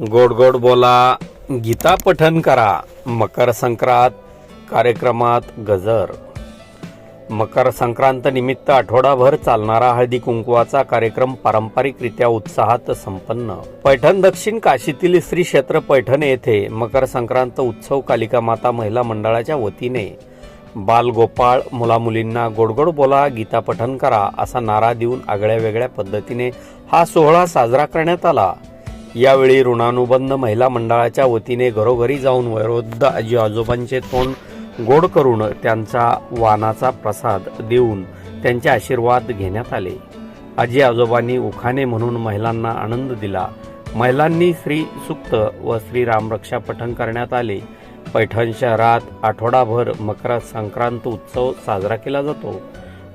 गोड गोड बोला गीता पठन करा मकर संक्रांत कार्यक्रमात गजर. मकर संक्रांत निमित्त आठवडाभर चालणारा हळदी कुंकवाचा कार्यक्रम पारंपरिकरित्या उत्साहात संपन्न. पैठण दक्षिण काशीतील श्री क्षेत्र पैठण येथे मकर संक्रांत उत्सव कालिका माता महिला मंडळाच्या वतीने बालगोपाळ मुलामुलींना गोडगोड बोला गीता पठन करा असा नारा देऊन आगळ्या वेगळ्या पद्धतीने हा सोहळा साजरा करण्यात आला. यावेळी ऋणानुबंध महिला मंडळाच्या वतीने घरोघरी जाऊन वयोवृद्ध आजी आजोबांचे तोंड गोड करून त्यांचा वानाचा प्रसाद देऊन त्यांचे आशीर्वाद घेण्यात आले. आजी आजोबांनी उखाणे म्हणून महिलांना आनंद दिला. महिलांनी श्री सुक्त व श्री रामरक्षा पठण करण्यात आले. पैठण शहरात आठवडाभर मकर संक्रांत उत्सव साजरा केला जातो.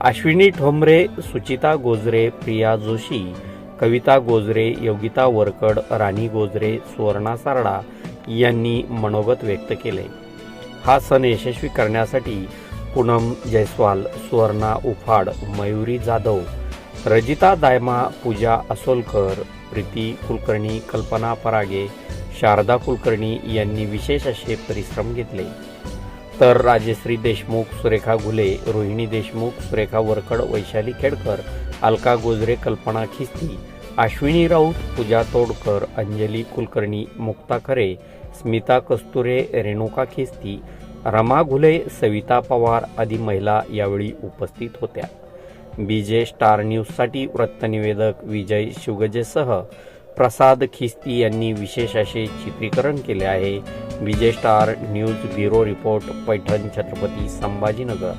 अश्विनी ठोंबरे सुचिता गोजरे प्रिया जोशी कविता गोजरे योगिता वरकड राणी गोजरे सुवर्णा सारडा यांनी मनोगत व्यक्त केले. हा सण यशस्वी करण्यासाठी पूनम जयस्वाल सुवर्णा उफाड मयुरी जाधव रजिता दायमा पूजा असोलकर प्रीती कुलकर्णी कल्पना परागे शारदा कुलकर्णी यांनी विशेष असे परिश्रम घेतले. तर राजश्री देशमुख सुरेखा घुले रोहिणी देशमुख सुरेखा वरकड वैशाली खेडकर अलका गोजरे कल्पना खिस्ती अश्विनी राऊत पूजा तोडकर अंजली कुलकर्णी मुक्ता खरे स्मिता कस्तुरे रेणुका खिस्ती रमा घुले सविता पवार आदी महिला यावेळी उपस्थित होत्या. बीजे स्टार न्यूजसाठी वृत्तनिवेदक विजय शिवगजेसह प्रसाद खिस्ती यांनी विशेष असे चित्रीकरण केले आहे. Vijay star news bureau report Paithan Chhatrapati Sambhajinagar.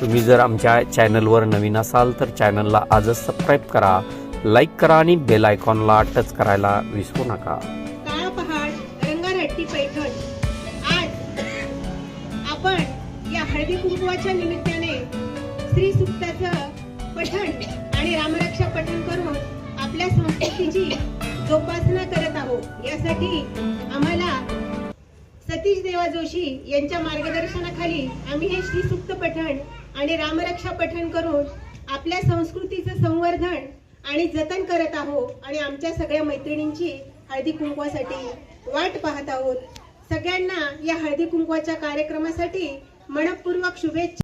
तुम्ही जर आमच्या चॅनलवर नवीन असाल तर चॅनलला आजच सबस्क्राईब करा. लाईक करा आणि बेल आयकॉनला टच करायला विसरू नका. काळा पहाड रंगारट्टी पैठण? आज आपण या हळदी कुंकवाच्या निमित्ताने स्त्री सुक्ताचं पठण आणि रामरक्षा पठण करून आपल्या संस्कृतीची जोपासना करत आहोत. यासाठी आम्हाला सतीश देवा जोशी यांच्या मार्गदर्शनाखाली आम्ही हे श्रीसुक्त पठण आणि रामरक्षा पठण करून आपल्या संस्कृतीचं संवर्धन आणि जतन करत आहोत आणि आमच्या सगळ्या मैत्रिणींची हळदी कुंकवासाठी वाट पाहत आहोत. सगळ्यांना या हळदी कुंकवाच्या कार्यक्रमासाठी मनपूर्वक शुभेच्छा.